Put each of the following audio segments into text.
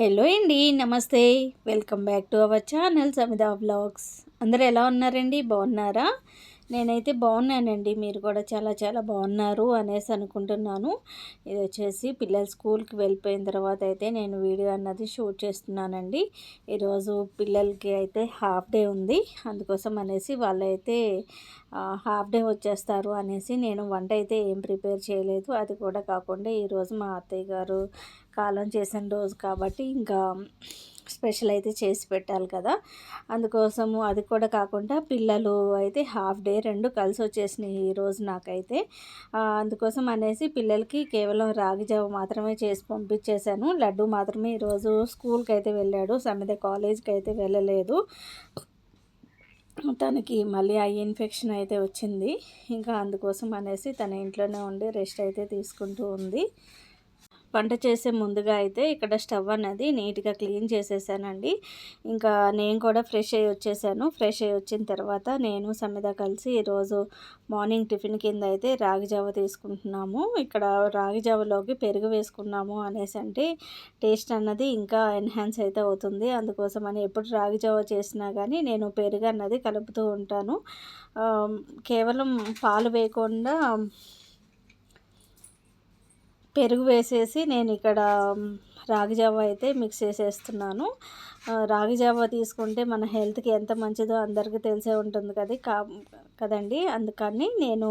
Hello అండి నమస్తే. Welcome back to our channel Samitha blogs అందరూ ఎలా ఉన్నారండి? బాగున్నారా? నేనైతే బాగున్నానండి. మీరు కూడా చాలా చాలా బాగున్నారు అనేసి అనుకుంటున్నాను. ఇది వచ్చేసి పిల్లలు స్కూల్కి వెళ్ళిపోయిన తర్వాత అయితే నేను వీడియో అన్నది షూట్ చేస్తున్నానండి. ఈరోజు పిల్లలకి అయితే హాఫ్ డే ఉంది. అందుకోసం అనేసి వాళ్ళైతే హాఫ్ డే వచ్చేస్తారు అనేసి నేను వంట అయితే ఏం ప్రిపేర్ చేయలేదు. అది కూడా కాకుండా ఈరోజు మా అత్తయ్య గారు కాలం చేసిన రోజు కాబట్టి ఇంకా స్పెషల్ అయితే చేసి పెట్టాలి కదా. అందుకోసము అది కూడా కాకుండా పిల్లలు అయితే హాఫ్ డే రెండు కలిసి వచ్చేసినాయి ఈరోజు నాకైతే. అందుకోసం అనేసి పిల్లలకి కేవలం రాగి జావ మాత్రమే చేసి పంపించేశాను. లడ్డు మాత్రమే ఈరోజు స్కూల్కి అయితే వెళ్ళాడు. సమిత కాలేజ్కి అయితే వెళ్ళలేదు. తనకి మళ్ళీ ఐ ఇన్ఫెక్షన్ అయితే వచ్చింది. ఇంకా అందుకోసం అనేసి తన ఇంట్లోనే ఉండి రెస్ట్ అయితే తీసుకుంటూ ఉంది. వంట చేసే ముందుగా అయితే ఇక్కడ స్టవ్ అనేది నీట్గా క్లీన్ చేసేసానండి. ఇంకా నేను కూడా ఫ్రెష్ అయ్యి వచ్చేసాను. ఫ్రెష్ అయ్యి వచ్చిన తర్వాత నేను సమిత కలిసి ఈరోజు మార్నింగ్ టిఫిన్ కింద అయితే రాగి జావ తీసుకుంటున్నాము. ఇక్కడ రాగి జావలోకి పెరుగు వేసుకున్నాము అనేసి అంటే టేస్ట్ అన్నది ఇంకా ఎన్హాన్స్ అయితే అవుతుంది. అందుకోసం అని ఎప్పుడు రాగి జావ చేసినా కానీ నేను పెరుగు అన్నది కలుపుతూ ఉంటాను. కేవలం పాలు వేయకుండా పెరుగు వేసేసి నేను ఇక్కడ రాగి జావ అయితే మిక్స్ చేసేస్తున్నాను. రాగి జావ తీసుకుంటే మన హెల్త్కి ఎంత మంచిదో అందరికీ తెలిసే ఉంటుంది కదా కా కదండి? అందుకని నేను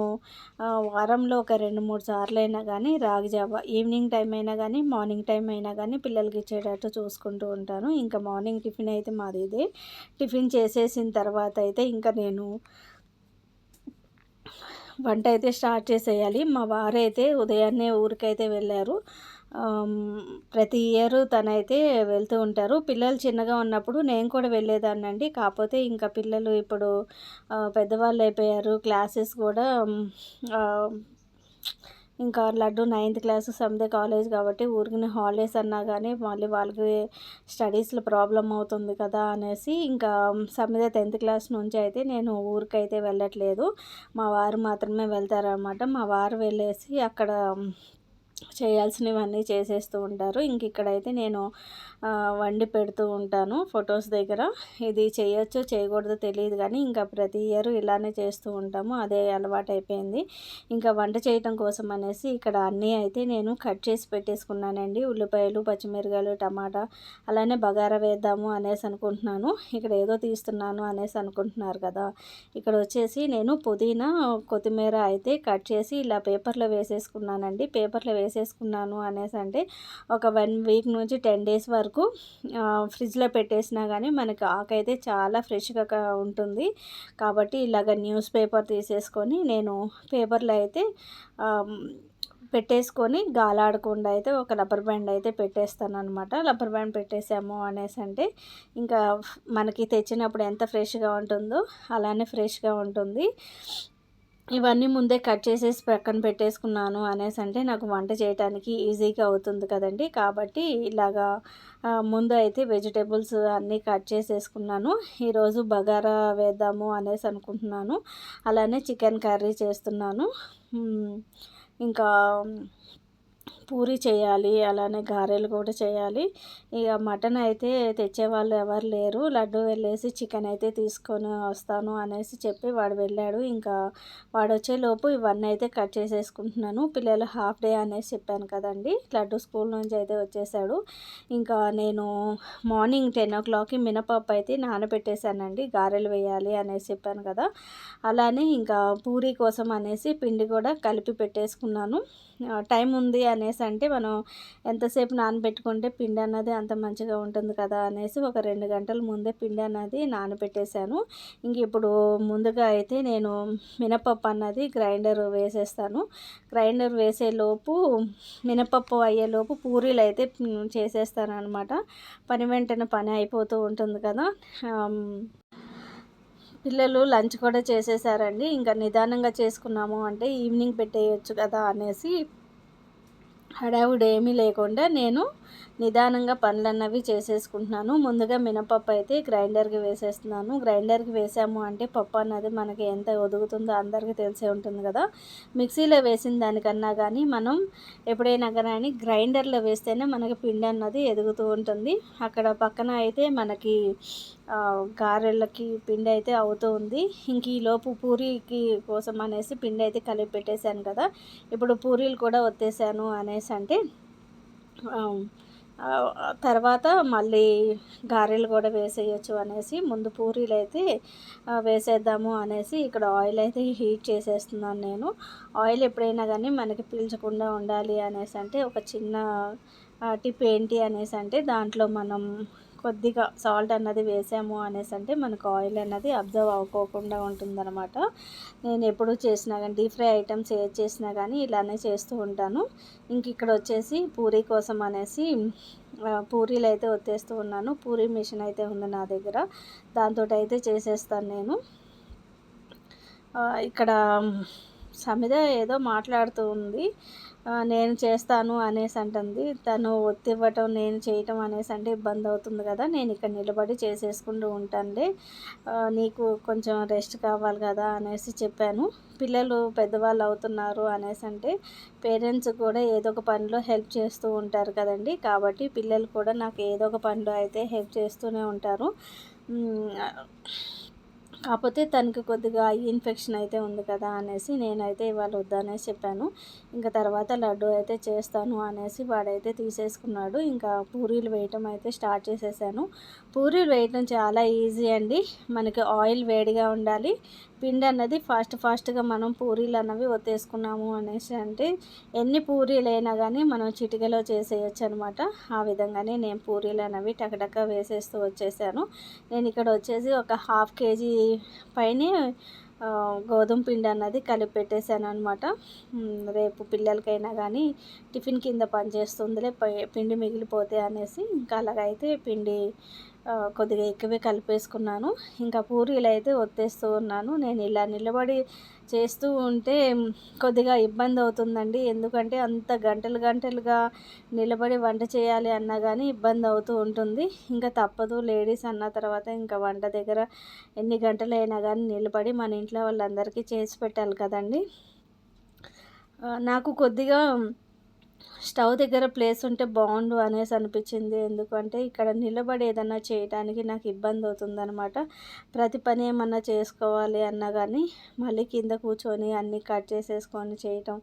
వారంలో ఒక రెండు మూడు సార్లు అయినా కానీ రాగి జావ ఈవినింగ్ టైం అయినా కానీ మార్నింగ్ టైం అయినా కానీ పిల్లలకి ఇచ్చేటట్టు చూసుకుంటూ ఉంటాను. ఇంకా మార్నింగ్ టిఫిన్ అయితే మాది ఇదే. టిఫిన్ చేసేసిన తర్వాత అయితే ఇంకా నేను వంట అయితే స్టార్ట్ చేసేయాలి. మా వారైతే ఉదయాన్నే ఊరికైతే వెళ్ళారు. ప్రతి ఇయర్ తనైతే వెళ్తూ ఉంటారు. పిల్లలు చిన్నగా ఉన్నప్పుడు నేను కూడా వెళ్ళేదాన్నండి. కాకపోతే ఇంకా పిల్లలు ఇప్పుడు పెద్దవాళ్ళు అయిపోయారు. క్లాసెస్ కూడా ఇంకా లడ్డు నైన్త్ క్లాస్ సమ్దే కాలేజ్ కాబట్టి ఊరికి హాలిడేస్ అన్నా కానీ మళ్ళీ వాళ్ళకి స్టడీస్లో ప్రాబ్లం అవుతుంది కదా అనేసి ఇంకా సమ్మిద టెన్త్ క్లాస్ నుంచి అయితే నేను ఊరికైతే వెళ్ళట్లేదు. మా వారు మాత్రమే వెళ్తారనమాట మా వారు వెళ్ళేసి అక్కడ చేయాల్సినవన్నీ చేసేస్తూ ఉంటారు. ఇంక ఇక్కడైతే నేను వండి పెడుతూ ఉంటాను ఫొటోస్ దగ్గర. ఇది చేయొచ్చో చేయకూడదో తెలియదు కానీ ఇంకా ప్రతి ఇయర్ ఇలానే చేస్తూ ఉంటాము. అదే అలవాటు అయిపోయింది ఇంకా వంట చేయటం కోసం అనేసి ఇక్కడ అన్నీ అయితే నేను కట్ చేసి పెట్టేసుకున్నానండి. ఉల్లిపాయలు పచ్చిమిరకాయలు టమాటా అలానే బగారా వేద్దాము అనేసి అనుకుంటున్నాను. ఇక్కడ ఏదో తీస్తున్నాను అనేసి అనుకుంటున్నారు కదా. ఇక్కడ వచ్చేసి నేను పుదీనా కొత్తిమీర అయితే కట్ చేసి ఇలా పేపర్లో వేసేసుకున్నానండి. పేపర్లో వేసేసుకున్నాను అనేసి అంటే ఒక వన్ వీక్ నుంచి టెన్ డేస్ వరకు ఫ్రిడ్జ్లో పెట్టేసినా కానీ మనకి ఆకైతే చాలా ఫ్రెష్గా ఉంటుంది. కాబట్టి ఇలాగ న్యూస్ పేపర్ తీసేసుకొని నేను పేపర్లో అయితే పెట్టేసుకొని గాలాడకుండా అయితే ఒక రబ్బర్ బ్యాండ్ అయితే పెట్టేస్తాను అనమాట రబ్బర్ బ్యాండ్ పెట్టేసాము అనేసి అంటే ఇంకా మనకి తెచ్చినప్పుడు ఎంత ఫ్రెష్గా ఉంటుందో అలానే ఫ్రెష్గా ఉంటుంది. ఇవన్నీ ముందే కట్ చేసేసి పక్కన పెట్టేసుకున్నాను అనేసి అంటే నాకు వంట చేయడానికి ఈజీగా అవుతుంది కదండి. కాబట్టి ఇలాగా ముందు అయితే వెజిటేబుల్స్ అన్నీ కట్ చేసేసుకున్నాను. ఈరోజు బగారా వేద్దాము అనేసి అనుకుంటున్నాను. అలానే చికెన్ కర్రీ చేస్తున్నాను. ఇంకా పూరి చేయాలి అలానే గారెలు కూడా చేయాలి. ఇక మటన్ అయితే తెచ్చేవాళ్ళు ఎవరు లేరు. లడ్డు వెళ్ళేసి చికెన్ అయితే తీసుకొని వస్తాను అనేసి చెప్పి వాడు వెళ్ళాడు. ఇంకా వాడు వచ్చేలోపు ఇవన్నీ అయితే కట్ చేసేసుకుంటున్నాను. పిల్లలు హాఫ్ డే అనేసి చెప్పాను కదండి. లడ్డు స్కూల్ నుంచి అయితే వచ్చేసాడు. ఇంకా నేను మార్నింగ్ టెన్ ఓ క్లాక్కి మినపప్పు అయితే నానబెట్టేశానండి. గారెలు వేయాలి అనేసి చెప్పాను కదా. అలానే ఇంకా పూరి కోసం అనేసి పిండి కూడా కలిపి పెట్టేసుకున్నాను. టైం ఉంది అనేసి అంటే మనం ఎంతసేపు నానబెట్టుకుంటే పిండి అన్నది అంత మంచిగా ఉంటుంది కదా అనేసి ఒక రెండు గంటల ముందే పిండి అన్నది నానబెట్టేశాను. ఇంక ఇప్పుడు ముందుగా అయితే నేను మినపప్పు అన్నది గ్రైండర్ వేసేస్తాను. గ్రైండర్ వేసేలోపు మినపప్పు అయ్యేలోపు పూరీలు అయితే చేసేస్తాను అనమాట పని వెంటనే పని అయిపోతూ ఉంటుంది కదా. పిల్లలు లంచ్ కూడా చేసేసారండి. ఇంకా నిదానంగా చేసుకున్నాము అంటే ఈవినింగ్ పెట్టేయచ్చు కదా అనేసి హడావుడు ఏమీ లేకుండా నేను నిదానంగా పనులు అన్నవి చేసేసుకుంటున్నాను. ముందుగా మినపప్పు అయితే గ్రైండర్కి వేసేస్తున్నాను. గ్రైండర్కి వేసాము అంటే పప్పు అన్నది మనకి ఎంత ఒదుగుతుందో అందరికీ తెలిసే ఉంటుంది కదా. మిక్సీలో వేసిన దానికన్నా కానీ మనం ఎప్పుడైనా కానీ గ్రైండర్లో వేస్తేనే మనకి పిండి అన్నది ఎదుగుతూ ఉంటుంది. అక్కడ పక్కన అయితే మనకి గారెలకి పిండి అయితే అవుతూ ఉంది. ఇంక ఈలోపు పూరీకి కోసం అనేసి పిండి అయితే కలిపి పెట్టేశాను కదా. ఇప్పుడు పూరీలు కూడా వచ్చేసాను అనేసి అంటే తర్వాత మళ్ళీ గారెలు కూడా వేసేయచ్చు అనేసి ముందు పూరీలు అయితే వేసేద్దాము అనేసి ఇక్కడ ఆయిల్ అయితే హీట్ చేసేస్తున్నాను నేను. ఆయిల్ ఎప్పుడైనా కానీ మనకి పీల్చకుండా ఉండాలి అనేసి అంటే ఒక చిన్న టిప్ ఏంటి అనేసి అంటే దాంట్లో మనం కొద్దిగా సాల్ట్ అన్నది వేసాము అనేసి అంటే మనకు ఆయిల్ అన్నది అబ్జర్వ్ అవ్వకోకుండా ఉంటుందన్నమాట. నేను ఎప్పుడు చేసినా కానీ డీప్ ఫ్రై ఐటమ్స్ ఏది చేసినా కానీ ఇలానే చేస్తూ ఉంటాను. ఇంక ఇక్కడ వచ్చేసి పూరీ కోసం అనేసి పూరీలు అయితే వచ్చేస్తూ ఉన్నాను. పూరీ మిషన్ అయితే ఉంది నా దగ్గర. దాంతో అయితే చేసేస్తాను నేను. ఇక్కడ సమిద ఏదో మాట్లాడుతూ ఉంది. నేను చేస్తాను అనేసి అంటుంది. తను ఒత్తివ్వటం నేను చేయటం అనేసి అంటే ఇబ్బంది అవుతుంది కదా నేను ఇక్కడ నిలబడి చేసేసుకుంటూ ఉంటానులే. నీకు కొంచెం రెస్ట్ కావాలి కదా అనేసి చెప్పాను. పిల్లలు పెద్దవాళ్ళు అవుతున్నారు అనేసి అంటే పేరెంట్స్ కూడా ఏదో ఒక పనిలో హెల్ప్ చేస్తూ ఉంటారు కదండి. కాబట్టి పిల్లలు కూడా నాకు ఏదో ఒక పనిలో అయితే హెల్ప్ చేస్తూనే ఉంటారు. కాకపోతే తనకి కొద్దిగా ఐ ఇన్ఫెక్షన్ అయితే ఉంది కదా అనేసి నేనైతే ఇవాళ వద్దనేసి చెప్పాను. ఇంకా తర్వాత లడ్డు అయితే చేస్తాను అనేసి వాడైతే తీసేసుకున్నాడు. ఇంకా పూరీలు వేయటం అయితే స్టార్ట్ చేసేసాను. పూరీలు వేయటం చాలా ఈజీ అండి. మనకి ఆయిల్ వేడిగా ఉండాలి. పిండి అన్నది ఫాస్ట్ ఫాస్ట్గా మనం పూరీలు అన్నవి ఒత్తేసుకున్నాము అనేసి అంటే ఎన్ని పూరీలు అయినా కానీ మనం చిటికలో చేసేయచ్చు అనమాట ఆ విధంగానే నేను పూరీలు అనేవి టకటక వేసేస్తూ వచ్చేసాను. నేను ఇక్కడ వచ్చేసి ఒక హాఫ్ కేజీ పైనే గోధుమ పిండి అన్నది కలిపి పెట్టేశాను అనమాట రేపు పిల్లలకైనా కానీ టిఫిన్ కింద పనిచేస్తుందిలే పిండి మిగిలిపోతే అనేసి ఇంకా అలాగైతే పిండి కొద్దిగా ఎక్కువే కలిపేసుకున్నాను. ఇంకా పూరీలు అయితే ఒత్తేస్తూ ఉన్నాను. నేను ఇలా నిలబడి చేస్తూ ఉంటే కొద్దిగా ఇబ్బంది అవుతుందండి. ఎందుకంటే అంత గంటలు గంటలుగా నిలబడి వంట చేయాలి అన్నా కానీ ఇబ్బంది అవుతూ ఉంటుంది. ఇంకా తప్పదు. లేడీస్ అన్న తర్వాత ఇంకా వంట దగ్గర ఎన్ని గంటలైనా కానీ నిలబడి మన ఇంట్లో వాళ్ళందరికీ చేసి పెట్టాలి కదండి. నాకు కొద్దిగా స్టవ్ దగ్గర ప్లేస్ ఉంటే బాగుండు అనేసి అనిపించింది. ఎందుకంటే ఇక్కడ నిలబడి ఏదన్నా చేయడానికి నాకు ఇబ్బంది అవుతుందనమాట ప్రతి పని ఏమన్నా చేసుకోవాలి అన్నా కానీ మళ్ళీ కింద కూర్చొని అన్నీ కట్ చేసేసుకొని చేయటం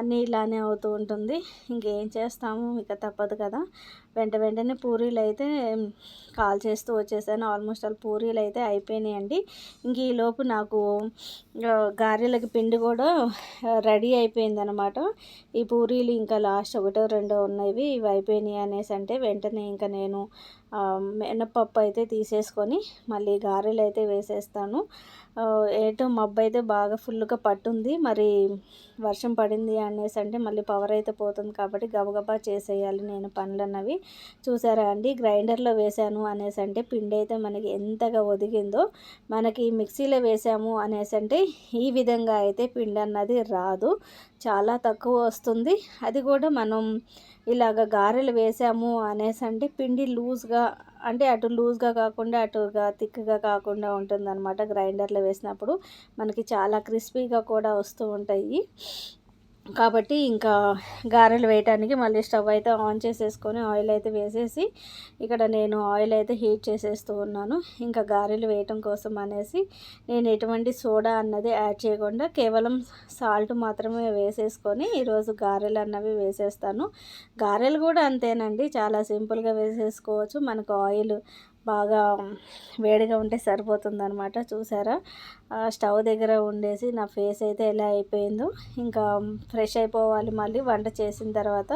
అన్నీ ఇలానే అవుతూ ఉంటుంది. ఇంకేం చేస్తాము? ఇక తప్పదు కదా. వెంట వెంటనే పూరీలు అయితే కాల్ చేస్తూ వచ్చేసాను. ఆల్మోస్ట్ ఆల్ పూరీలు అయితే అయిపోయినాయండి. ఇంక ఈలోపు నాకు గారెలకి పిండి కూడా రెడీ అయిపోయింది అనమాట ఈ పూరీలు ఇంకా లాస్ట్ ఒకటో రెండో ఉన్నవి ఇవి అయిపోయినాయి అనేసి అంటే వెంటనే ఇంకా నేను మినపప్పు అయితే తీసేసుకొని మళ్ళీ గారెలు అయితే వేసేస్తాను. ఏటో మబ్బు అయితే బాగా ఫుల్గా పట్టుంది. మరి వర్షం పడింది అనేసి అంటే మళ్ళీ పవర్ అయితే పోతుంది కాబట్టి గబగబా చేసేయాలి నేను పనులు అన్నవి చూసారా అండి? గ్రైండర్లో వేసాను అనేసి అంటే పిండి అయితే మనకి ఎంతగా ఒదిగిందో మనకి మిక్సీలో వేసాము అనేసి అంటే ఈ విధంగా అయితే పిండి అన్నది రాదు. చాలా తక్కువ వస్తుంది. అది కూడా మనం ఇలాగ గారెలు వేసాము అనేసి అంటే పిండి లూజ్గా అంటే అటు లూజ్గా కాకుండా అటుగా థిక్గా కాకుండా ఉంటుందన్నమాట గ్రైండర్లో వేసినప్పుడు. మనకి చాలా క్రిస్పీగా కూడా వస్తూ ఉంటాయి. కాబట్టి ఇంకా గారెలు వేయటానికి మళ్ళీ స్టవ్ అయితే ఆన్ చేసేసుకొని ఆయిల్ అయితే వేసేసి ఇక్కడ నేను ఆయిల్ అయితే హీట్ చేసేస్తూ ఉన్నాను. ఇంకా గారెలు వేయటం కోసం అనేసి నేను ఎటువంటి సోడా అన్నది యాడ్ చేయకుండా కేవలం సాల్ట్ మాత్రమే వేసేసుకొని ఈరోజు గారెలు అన్నవి వేసేస్తాను. గారెలు కూడా అంతేనండి చాలా సింపుల్గా వేసేసుకోవచ్చు. మనకు ఆయిల్ బాగా వేడిగా ఉంటే సరిపోతుంది అనమాట చూసారా స్టవ్ దగ్గర ఉండేసి నా ఫేస్ అయితే ఎలా అయిపోయిందో ఇంకా ఫ్రెష్ అయిపోవాలి మళ్ళీ వంట చేసిన తర్వాత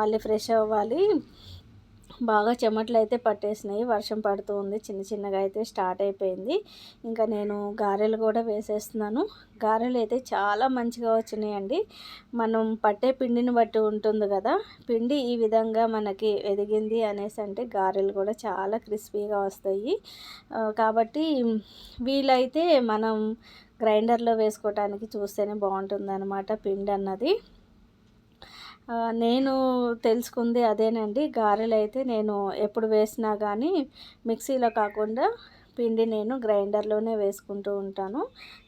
మళ్ళీ ఫ్రెష్ అవ్వాలి. బాగా చెమటలు అయితే పట్టేసినాయి. వర్షం పడుతూ ఉంది. చిన్న చిన్నగా అయితే స్టార్ట్ అయిపోయింది. ఇంకా నేను గారెలు కూడా వేసేస్తున్నాను. గారెలు అయితే చాలా మంచిగా వచ్చినాయండి. మనం పట్టే పిండిని బట్టి ఉంటుంది కదా. పిండి ఈ విధంగా మనకి ఎదిగింది అనేసి అంటే గారెలు కూడా చాలా క్రిస్పీగా వస్తాయి. కాబట్టి వీలైతే మనం గ్రైండర్లో వేసుకోవటానికి చూస్తేనే బాగుంటుంది అనమాట పిండి అన్నది. నేను తెలుసుకుంది అదేనండి. గారెలు అయితే నేను ఎప్పుడు వేసినా కానీ మిక్సీలో కాకుండా పిండి నేను గ్రైండర్లోనే వేసుకుంటూ ఉంటాను.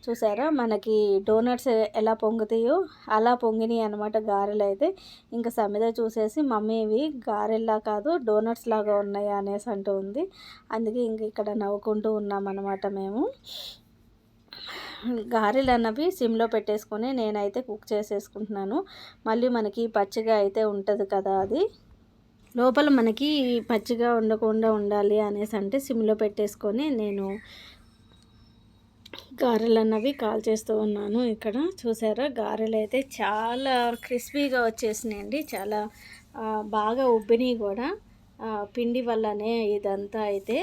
చూసారా? మనకి డోనట్స్ ఎలా పొంగుతాయో అలా పొంగినాయి అనమాట గారెలు అయితే ఇంకా సమిద చూసేసి మమ్మీ ఇవి గారెల్లా కాదు డోనట్స్ లాగా ఉన్నాయి? అనేసి అంటూ ఉంది. అందుకే ఇంక ఇక్కడ నవ్వుకుంటూ ఉన్నామన్నమాట మేము. గారెలు అన్నవి సిమ్లో పెట్టేసుకొని నేనైతే కుక్ చేసేసుకుంటున్నాను. మళ్ళీ మనకి పచ్చిగా అయితే ఉంటుంది కదా అది. లోపల మనకి పచ్చిగా ఉండకుండా ఉండాలి అనేసి అంటే సిమ్లో పెట్టేసుకొని నేను గారెలు అన్నవి కాల్ చేస్తూ ఉన్నాను ఇక్కడ. చూసారా? గారెలు అయితే చాలా క్రిస్పీగా వచ్చేసినాయండి. చాలా బాగా ఉబ్బినాయి కూడా. పిండి వల్లనే ఇదంతా అయితే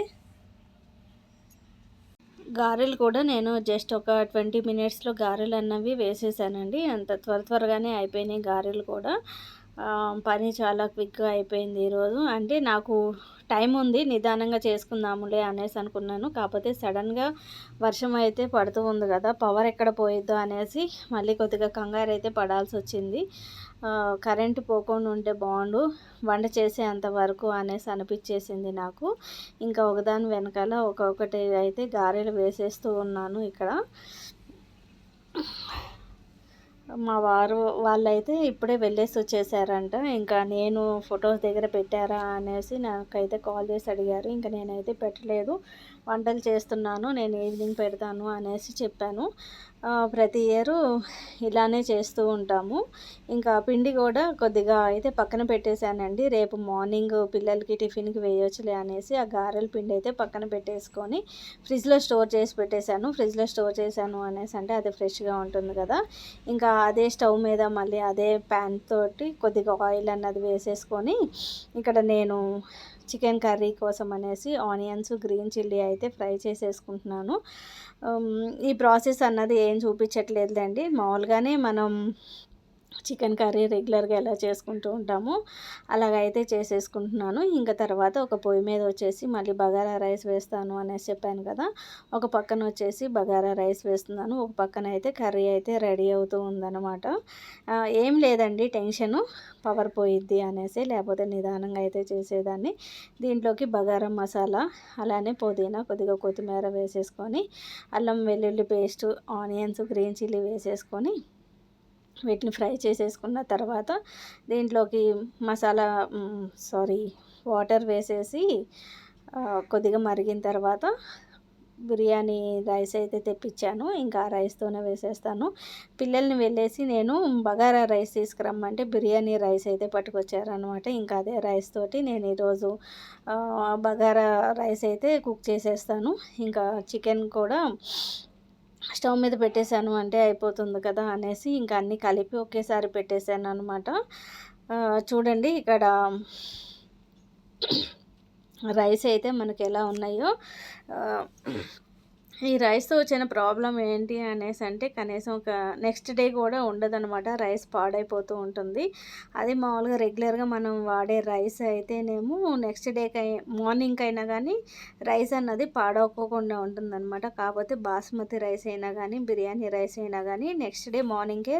గారెలు కూడా నేను జస్ట్ ఒక ట్వంటీ మినిట్స్లో గారెలు అన్నవి వేసేసానండి. అంత త్వర త్వరగానే అయిపోయినాయి గారెలు కూడా. పని చాలా క్విక్గా అయిపోయింది ఈరోజు. అంటే నాకు టైం ఉంది నిదానంగా చేసుకుందాములే అనేసి అనుకున్నాను. కాకపోతే సడన్గా వర్షం అయితే పడుతూ ఉంది కదా పవర్ ఎక్కడ పోయిద్దో అనేసి మళ్ళీ కొద్దిగా కంగారు అయితే పడాల్సి వచ్చింది. కరెంటు పోకుండా ఉంటే బాగుండు వంట చేసే అంతవరకు అనేసి అనిపించేసింది నాకు. ఇంకా ఒకదాని వెనకాల ఒక్కొక్కటి అయితే గారెలు వేసేస్తూ ఉన్నాను ఇక్కడ. మా వారు వాళ్ళైతే ఇప్పుడే వెళ్ళేసి వచ్చేసారంట. ఇంకా నేను ఫొటోస్ దగ్గర పెట్టారా అనేసి నాకైతే కాల్ చేసి అడిగారు. ఇంకా నేనైతే పెట్టలేదు. వంటలు చేస్తున్నాను నేను ఈవినింగ్ పెడతాను అనేసి చెప్పాను. ప్రతి ఇయర్ ఇలానే చేస్తూ ఉంటాము. ఇంకా పిండి కూడా కొద్దిగా అయితే పక్కన పెట్టేశానండి. రేపు మార్నింగ్ పిల్లలకి టిఫిన్కి వేయొచ్చులే అనేసి ఆ గారెల పిండి అయితే పక్కన పెట్టేసుకొని ఫ్రిడ్జ్లో స్టోర్ చేసి పెట్టేశాను. ఫ్రిడ్జ్లో స్టోర్ చేశాను అనేసి అంటే అది ఫ్రెష్గా ఉంటుంది కదా. ఇంకా అదే స్టవ్ మీద మళ్ళీ అదే ప్యాన్ తోటి కొద్దిగా ఆయిల్ అన్నది వేసేసుకొని ఇక్కడ నేను చికెన్ కర్రీ కోసం అనేసి ఆనియన్స్ గ్రీన్ చిల్లీ అయితే ఫ్రై చేసేసుకుంటున్నాను. ఈ ప్రాసెస్ అన్నది ఏం చూపించట్లేదులేండి. మామూలుగానే మనం చికెన్ కర్రీ రెగ్యులర్గా ఎలా చేసుకుంటూ ఉంటామో అలాగైతే చేసేసుకుంటున్నాను. ఇంకా తర్వాత ఒక పొయ్యి మీద వచ్చేసి మళ్ళీ బగారా రైస్ వేస్తాను అనేసి చెప్పాను కదా ఒక పక్కన వచ్చేసి బగారా రైస్ వేస్తున్నాను ఒక పక్కన అయితే కర్రీ అయితే రెడీ అవుతూ ఉందన్నమాట. ఏం లేదండి టెన్షను పవర్ పోయిద్ది అనేసి లేకపోతే నిదానంగా అయితే చేసేదాన్ని. దీంట్లోకి బగారం మసాలా అలానే పుదీనా కొద్దిగా కొత్తిమీర వేసేసుకొని అల్లం వెల్లుల్లి పేస్ట్ ఆనియన్స్ గ్రీన్ చిల్లీ వేసేసుకొని వీటిని ఫ్రై చేసేసుకున్న తర్వాత దీంట్లోకి మసాలా సారీ వాటర్ వేసేసి కొద్దిగా మరిగిన తర్వాత బిర్యానీ రైస్ అయితే తెప్పించాను. ఇంకా ఆ రైస్తోనే వేసేస్తాను. పిల్లల్ని వెళ్ళేసి నేను బగారా రైస్ తీసుకురమ్మంటే బిర్యానీ రైస్ అయితే పట్టుకొచ్చారనమాట ఇంకా అదే రైస్ తోటి నేను ఈరోజు బగారా రైస్ అయితే కుక్ చేసేస్తాను. ఇంకా చికెన్ కూడా స్టవ్ మీద పెట్టేశాను అంటే అయిపోతుంది కదా అనేసి ఇంకా అన్నీ కలిపి ఒకేసారి పెట్టేశాను అనమాట చూడండి ఇక్కడ రైస్ అయితే మనకి ఎలా ఉన్నాయో. ఈ రైస్తో వచ్చిన ప్రాబ్లం ఏంటి అనేసి అంటే కనీసం ఒక నెక్స్ట్ డే కూడా ఉండదనమాట రైస్ పాడైపోతూ ఉంటుంది. అది మామూలుగా రెగ్యులర్గా మనం వాడే రైస్ అయితేనేమో నెక్స్ట్ డేకి మార్నింగ్ అయినా కానీ రైస్ అన్నది పాడవకోకుండా ఉంటుందన్నమాట. కాకపోతే బాస్మతి రైస్ అయినా కానీ బిర్యానీ రైస్ అయినా కానీ నెక్స్ట్ డే మార్నింగే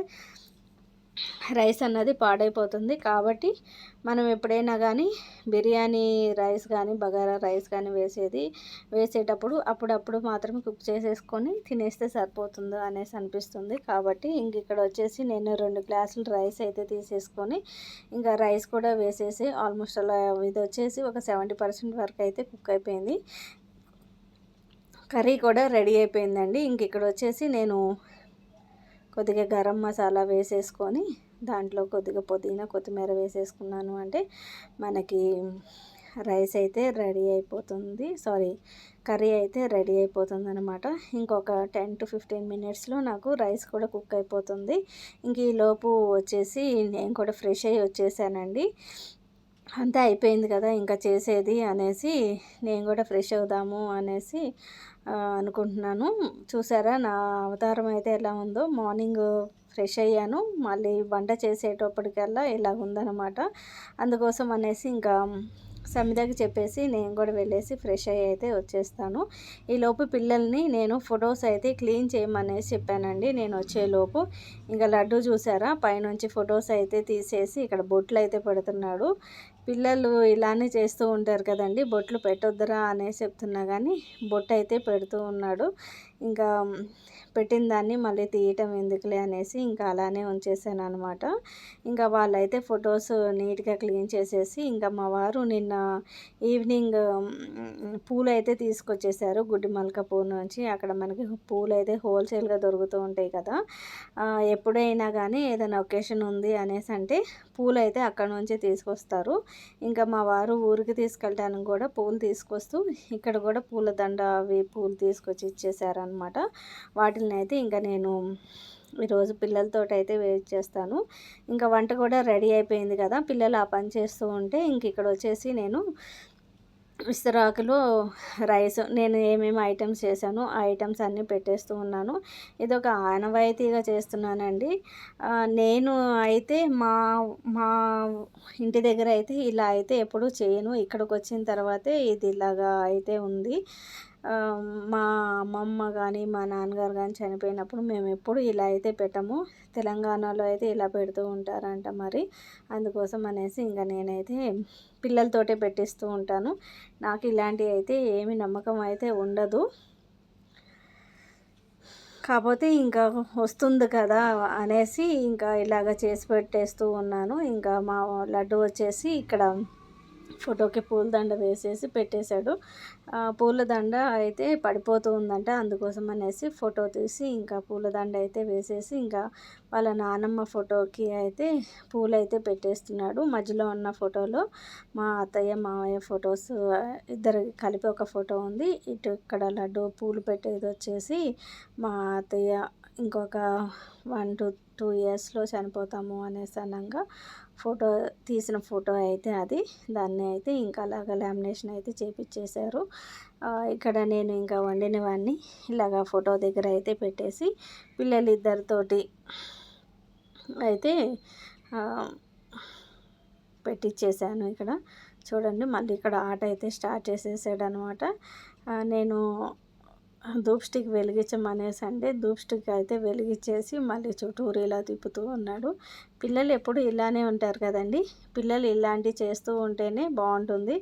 రైస్ అన్నది పాడైపోతుంది కాబట్టి మనం ఎప్పుడైనా కానీ బిర్యానీ రైస్ కానీ బగారా రైస్ కానీ వేసేది వేసేటప్పుడు అప్పుడప్పుడు మాత్రం కుక్ చేసేసుకొని తినేస్తే సరిపోతుందో అనేసి అనిపిస్తుంది. కాబట్టి ఇంక ఇక్కడ వచ్చేసి నేను రెండు గ్లాసులు రైస్ అయితే తీసేసుకొని ఇంకా రైస్ కూడా వేసేసి ఆల్మోస్ట్ అలా ఇది వచ్చేసి ఒక సెవెంటీ పర్సెంట్ వరకు అయితే కుక్ అయిపోయింది. కర్రీ కూడా రెడీ అయిపోయిందండి. ఇంక ఇక్కడ వచ్చేసి నేను కొద్దిగా గరం మసాలా వేసేసుకొని దాంట్లో కొద్దిగా పుదీనా కొత్తిమీర వేసేసుకున్నాను. అంటే మనకి రైస్ అయితే రెడీ అయిపోతుంది. సారీ కర్రీ అయితే రెడీ అయిపోతుంది అనమాట ఇంకొక టెన్ టు ఫిఫ్టీన్ మినిట్స్లో నాకు రైస్ కూడా కుక్ అయిపోతుంది. ఇంక ఈ లోపు వచ్చేసి నేను కూడా ఫ్రెష్ అయ్యి వచ్చేసానండి. అంతా అయిపోయింది కదా ఇంకా చేసేది అనేసి నేను కూడా ఫ్రెష్ అవుదాము అనేసి అనుకుంటున్నాను. చూసారా నా అవతారం అయితే ఎలా ఉందో? మార్నింగ్ ఫ్రెష్ అయ్యాను. మళ్ళీ వంట చేసేటప్పటికల్లా ఇలా ఉందన్నమాట. అందుకోసం అనేసి ఇంకా సమితకి చెప్పేసి నేను కూడా వెళ్ళేసి ఫ్రెష్ అయ్యి అయితే వచ్చేస్తాను. ఈలోపు పిల్లల్ని నేను ఫొటోస్ అయితే క్లీన్ చేయమనేసి చెప్పానండి. నేను వచ్చేలోపు ఇంకా లడ్డు చూసారా? పైనుంచి ఫొటోస్ అయితే తీసేసి ఇక్కడ బొట్లు అయితే పెడుతున్నాడు. పిల్లలు ఇలానే చేస్తూ ఉంటారు కదండి బొట్లు పెట్టొద్దురా అనేసి చెప్తున్నా కానీ బొట్టు అయితే పెడుతూ ఉన్నాడు. ఇంకా పెట్టిన దాన్ని మళ్ళీ తీయటం ఎందుకులే అనేసి ఇంకా అలానే ఉంచేసాను అనమాట ఇంకా వాళ్ళైతే ఫొటోస్ నీట్గా క్లీన్ చేసేసి ఇంకా మా వారు నిన్న ఈవినింగ్ పూలు అయితే తీసుకొచ్చేసారు గుడ్డి నుంచి. అక్కడ మనకి పూలు అయితే హోల్సేల్గా దొరుకుతూ ఉంటాయి కదా. ఎప్పుడైనా కానీ ఏదైనా ఒకేషన్ ఉంది అనేసి అంటే పూలు అయితే అక్కడ నుంచి తీసుకొస్తారు. ఇంకా మా వారు ఊరికి తీసుకెళ్ళడానికి కూడా పూలు తీసుకొస్తూ ఇక్కడ కూడా పూల దండ అవి పూలు తీసుకొచ్చి అనమాట వాటిని అయితే ఇంకా నేను ఈరోజు పిల్లలతో అయితే వెయిట్ చేస్తాను. ఇంకా వంట కూడా రెడీ అయిపోయింది కదా పిల్లలు ఆ పని చేస్తూ ఉంటే ఇంక ఇక్కడ వచ్చేసి నేను విస్తరాకులో రైస్ నేను ఏమేమి ఐటమ్స్ చేశాను ఆ ఐటమ్స్ అన్నీ పెట్టేస్తూ ఉన్నాను. ఇది ఒక ఆనవాయితీగా చేస్తున్నానండి. నేను అయితే మా మా ఇంటి దగ్గర అయితే ఇలా అయితే ఎప్పుడూ చేయను. ఇక్కడికి వచ్చిన తర్వాతే ఇది ఇలాగా అయితే ఉంది. మా అమ్మమ్మ కానీ మా నాన్నగారు కానీ చనిపోయినప్పుడు మేము ఎప్పుడు ఇలా అయితే పెట్టము. తెలంగాణలో అయితే ఇలా పెడుతూ ఉంటారంట మరి. అందుకోసం అనేసి ఇంకా నేనైతే పిల్లలతోటే పెట్టిస్తూ ఉంటాను. నాకు ఇలాంటివి అయితే ఏమి నమ్మకం అయితే ఉండదు. కాకపోతే ఇంకా వస్తుంది కదా అనేసి ఇంకా ఇలాగ చేసి పెట్టేస్తూ ఉన్నాను. ఇంకా మా లడ్డు వచ్చేసి ఇక్కడ ఫోటోకి పూలదండ వేసేసి పెట్టేశాడు. పూలదండ అయితే పడిపోతూ ఉందంట. అందుకోసం అనేసి ఫోటో తీసి ఇంకా పూలదండ అయితే వేసేసి ఇంకా వాళ్ళ నానమ్మ ఫోటోకి అయితే పూలైతే పెట్టేస్తున్నాడు. మధ్యలో ఉన్న ఫోటోలో మా అత్తయ్య మావయ్య ఫొటోస్ ఇద్దరు కలిపి ఒక ఫోటో ఉంది. ఇటు ఇక్కడ లడ్డు పూలు పెట్టేది వచ్చేసి మా అత్తయ్య ఇంకొక వన్ టూ టూ ఇయర్స్లో చనిపోతాము అనేసి అనగా ఫోటో తీసిన ఫోటో అయితే అది. దాన్ని అయితే ఇంకా అలాగ లామినేషన్ అయితే చేపించేశారు ఇక్కడ నేను ఇంకా వండినవన్నీ ఇలాగ ఫోటో దగ్గర అయితే పెట్టేసి పిల్లలిద్దరితోటి అయితే పెట్టించేసాను ఇక్కడ. చూడండి మళ్ళీ ఇక్కడ ఆట అయితే స్టార్ట్ చేసేసాడు అనమాట నేను ధూప్ స్టిక్ వెలిగించమనేసి అంటే ధూప్ స్టిక్ అయితే వెలిగించేసి మళ్ళీ చుట్టూరు ఇలా తిప్పుతూ ఉన్నాడు. పిల్లలు ఎప్పుడు ఇలానే ఉంటారు కదండి. పిల్లలు ఇలాంటివి చేస్తూ ఉంటేనే బాగుంటుంది.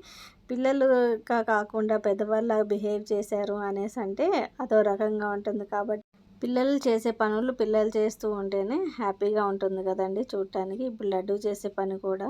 పిల్లలుగా కాకుండా పెద్దవాళ్ళ బిహేవ్ చేశారు అనేసి అంటే అదో రకంగా ఉంటుంది కాబట్టి పిల్లలు చేసే పనులు పిల్లలు చేస్తూ ఉంటేనే హ్యాపీగా ఉంటుంది కదండి చూడటానికి. ఇప్పుడు లడ్డు చేసే పని కూడా